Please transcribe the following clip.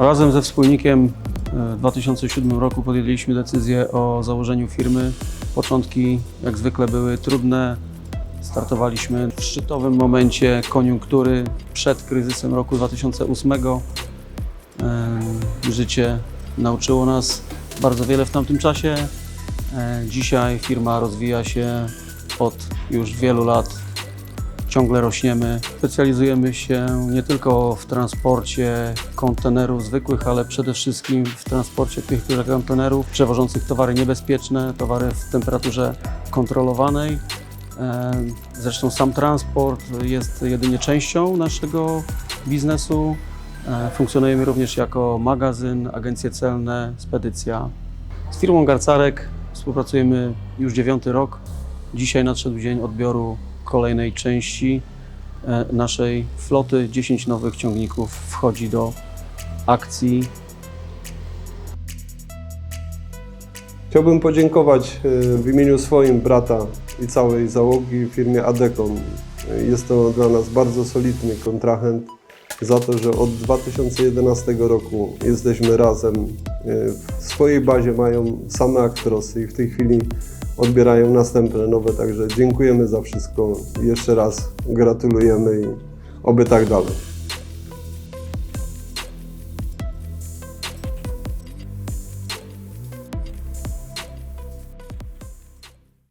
Razem ze wspólnikiem e, w 2007 roku podjęliśmy decyzję o założeniu firmy. Początki jak zwykle były trudne. Startowaliśmy w szczytowym momencie koniunktury przed kryzysem roku 2008. E, Życie nauczyło nas bardzo wiele w tamtym czasie. E, Dzisiaj firma rozwija się od już wielu lat ciągle rośniemy. Specjalizujemy się nie tylko w transporcie kontenerów zwykłych, ale przede wszystkim w transporcie tych kontenerów przewożących towary niebezpieczne, towary w temperaturze kontrolowanej. E, Zresztą sam transport jest jedynie częścią naszego biznesu. E, Funkcjonujemy również jako magazyn, agencje celne, spedycja. Z firmą Garcarek współpracujemy już dziewiąty rok. Dzisiaj nadszedł dzień odbioru kolejnej części e, naszej floty. 10 nowych ciągników wchodzi do akcji. Chciałbym podziękować e, w imieniu swoim brata i całej załogi firmie Adecom. E, Jest to dla nas bardzo solidny kontrahent za to, że od 2011 roku jesteśmy razem. E, W swojej bazie mają same aktrosy i w tej chwili odbierają następne nowe, także dziękujemy za wszystko. Jeszcze raz gratulujemy i oby tak dalej.